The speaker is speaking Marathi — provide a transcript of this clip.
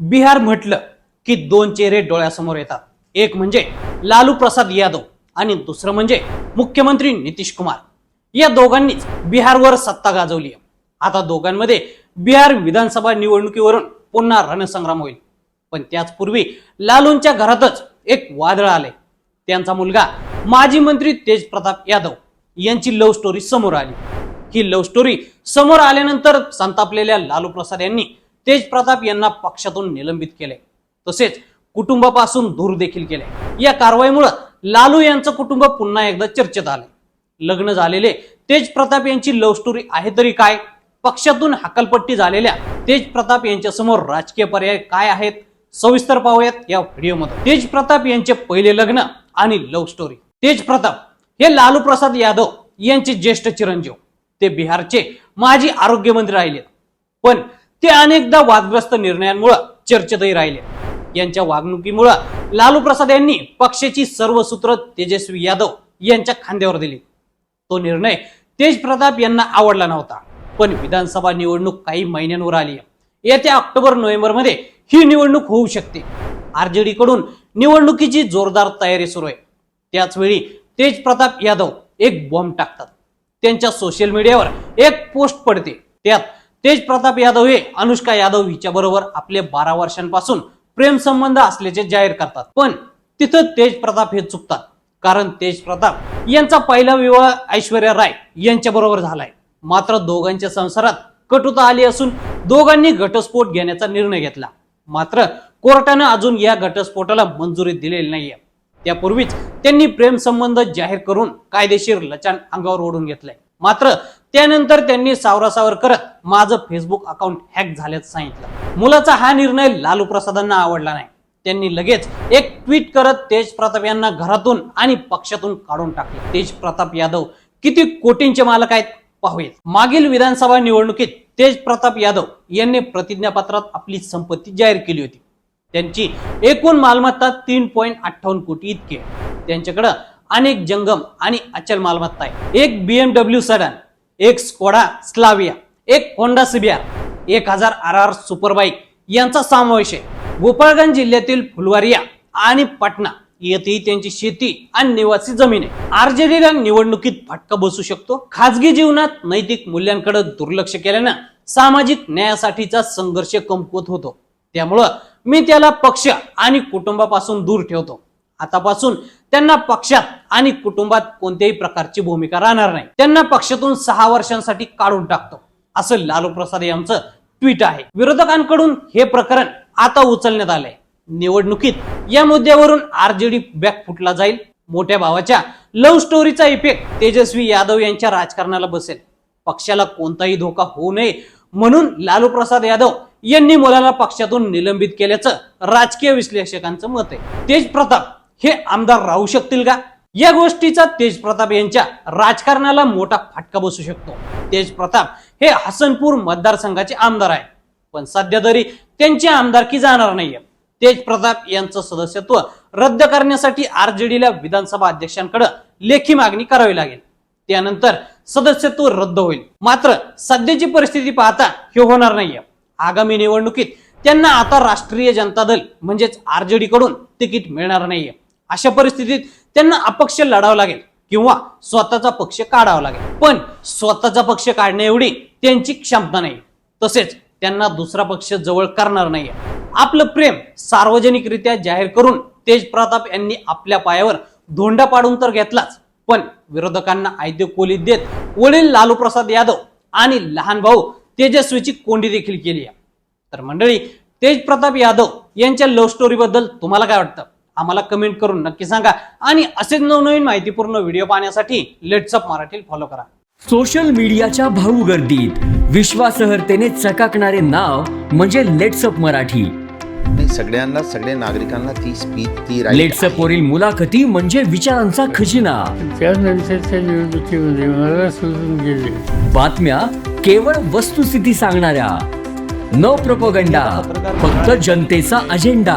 बिहार म्हटलं की दोन चेहरे डोळ्यासमोर येतात. एक म्हणजे लालू प्रसाद यादव आणि दुसरं म्हणजे मुख्यमंत्री नितीश कुमार. या दोघांनीच बिहारवर सत्ता गाजवली आहे. आता दोघांमध्ये बिहार विधानसभा निवडणुकीवरून पुन्हा रणसंग्राम होईल. पण त्याचपूर्वी लालूंच्या घरातच एक वादळ आले त्यांचा मुलगा माजी मंत्री तेज प्रताप यादव यांची लव्ह स्टोरी समोर आली. ही लव्ह स्टोरी समोर आल्यानंतर संतापलेल्या लालू प्रसाद यांनी तेज प्रताप यांना पक्षातून निलंबित केले. तसेच कुटुंबापासून दूर देखील केले. या कारवाईमुळं लालू यांचं कुटुंब पुन्हा एकदा चर्चेत आले. लग्न झालेले तेज प्रताप यांची लव्ह स्टोरी आहे तरी काय? पक्षातून हकलपट्टी झालेल्या तेज प्रताप यांच्या समोर राजकीय पर्याय काय आहेत? सविस्तर पाहूयात या व्हिडिओमध्ये. तेज प्रताप यांचे पहिले लग्न आणि लव्ह स्टोरी तेज प्रताप हे लालू प्रसाद यादव यांचे ज्येष्ठ चिरंजीव. ते बिहारचे माजी आरोग्य मंत्री राहिले. पण ते अनेकदा वादग्रस्त निर्णयांमुळे चर्चेतही राहिले. यांच्या वागणुकीमुळं लालू प्रसाद यांनी पक्षाची सर्व सूत्र तेजस्वी यादव यांच्या खांद्यावर दिली. तो निर्णय तेज प्रताप यांना आवडला नव्हता पण विधानसभा निवडणूक काही महिन्यांवर आली येत्या ऑक्टोबर नोव्हेंबरमध्ये ही निवडणूक होऊ शकते. आरजेडी कडून निवडणुकीची जोरदार तयारी सुरू आहे. त्याच वेळी तेज प्रताप यादव एक बॉम्ब टाकतात. त्यांच्या सोशल मीडियावर एक पोस्ट पडते. त्यात तेज प्रताप यादव हे अनुष्का यादव हिच्या बरोबर आपले बारा वर्षांपासून प्रेम संबंध असल्याचे जाहीर करतात. पण तिथं तेज प्रताप हे चुकतात. कारण तेज प्रताप यांचा पहिला विवाह ऐश्वर्या राय यांच्या बरोबर झालाय. मात्र दोघांच्या संसारात कटुता आली असून दोघांनी घटस्फोट घेण्याचा निर्णय घेतला. मात्र कोर्टानं अजून या घटस्फोटाला मंजुरी दिलेली नाहीये. त्यापूर्वीच त्यांनी प्रेम संबंध जाहीर करून कायदेशीर लचाण अंगावर ओढून घेतलाय. मात्र त्यानंतर त्यांनी सावरासावर करत माझं फेसबुक अकाउंट हॅक झाल्याचं सांगितलं. मुलाचा हा निर्णय लालू प्रसादांना आवडला नाही. त्यांनी लगेच एक ट्विट करत तेज प्रताप यांना घरातून आणि पक्षातून काढून टाकले. तेज प्रताप यादव किती कोटींचे मालक आहेत पाहूयात. मागील विधानसभा निवडणुकीत तेज प्रताप यादव यांनी प्रतिज्ञापत्रात आपली संपत्ती जाहीर केली होती. त्यांची एकूण मालमत्ता तीन पॉईंट अठ्ठावन्न कोटी इतकी आहे. त्यांच्याकडं अनेक जंगम आणि अचल मालमत्ता आहे. एक बीएमडब्ल्यू सडन एक स्कोडा स्लाविया एक होंडा सिबिया एक हजार आर आर सुपरबाईक यांचा समावेश आहे. गोपाळगंज जिल्ह्यातील फुलवारिया आणि पटना येथेही त्यांची शेती आणि निवासी जमीन आहे. आरजेडीला निवडणुकीत फटका बसू शकतो. खाजगी जीवनात नैतिक मूल्यांकडे दुर्लक्ष केल्यानं सामाजिक न्यायासाठीचा संघर्ष कमकुवत होतो. त्यामुळं मी त्याला पक्ष आणि कुटुंबापासून दूर ठेवतो. आतापासून त्यांना पक्षात आणि कुटुंबात कोणत्याही प्रकारची भूमिका राहणार नाही. त्यांना पक्षातून सहा वर्षांसाठी काढून टाकतो. असं लालू प्रसाद यांचं ट्विट आहे. विरोधकांकडून हे प्रकरण आता उचलण्यात आलंय. निवडणुकीत या मुद्द्यावरून आरजेडी बॅक फुटला जाईल. मोठ्या भावाच्या लव्ह स्टोरीचा इफेक्ट तेजस्वी यादव यांच्या राजकारणाला बसेल. पक्षाला कोणताही धोका होऊ नये म्हणून लालू प्रसाद यादव यांनी मुलाला पक्षातून निलंबित केल्याचं राजकीय विश्लेषकांचं मत आहे. तेज प्रताप हे आमदार राहू शकतील का? या गोष्टीचा तेज प्रताप यांच्या राजकारणाला मोठा फटका बसू शकतो. तेज प्रताप हे हसनपूर मतदारसंघाचे आमदार आहेत. पण सध्या तरी त्यांची आमदारकी जाणार नाहीये. तेज प्रताप यांचं सदस्यत्व रद्द करण्यासाठी आरजेडीला विधानसभा अध्यक्षांकडे लेखी मागणी करावी लागेल. त्यानंतर सदस्यत्व रद्द होईल. मात्र सध्याची परिस्थिती पाहता हे होणार नाहीये. आगामी निवडणुकीत त्यांना आता राष्ट्रीय जनता दल म्हणजेच आरजेडी कडून तिकीट मिळणार नाहीये. अशा परिस्थितीत त्यांना अपक्ष लढावं लागेल किंवा स्वतःचा पक्ष काढावा लागेल. पण स्वतःचा पक्ष काढण्या एवढी त्यांची क्षमता नाही. तसेच त्यांना दुसरा पक्ष जवळ करणार नाहीये. आपलं प्रेम सार्वजनिकरित्या जाहीर करून तेज प्रताप यांनी आपल्या पायावर धोंडा पाडून तर घेतलाच. पण विरोधकांना आयते कोलीत देत वडील लालू प्रसाद यादव आणि लहान भाऊ तेजस्वीची कोंडी देखील केली आहे. तर मंडळी तेज प्रताप यादव यांच्या लव्ह स्टोरी बद्दल तुम्हाला काय वाटतं? आम्हाला कमेंट करून नक्की सांगा. आणि असेच नवनवीन माहितीपूर्ण व्हिडिओ पाहण्यासाठी लेट्सअप मराठी फॉलो करा. सोशल मीडियाच्या भाऊ गर्दीत विश्वासार्हतेने चकाकणारे नाव म्हणजे लेट्सअप मराठी. नाही सगळ्यांना सगळ्या नागरिकांना ती स्पीच ती लेट्सअप. वरील मुलाखती म्हणजे विचारांचा खजिना. त्यानंतरच्या निवडणुकीमध्ये मला सोडून गेले. बातम्या केवळ वस्तुस्थिती सांगणाऱ्या. न प्रपोगंडा फक्त जनतेचा अजेंडा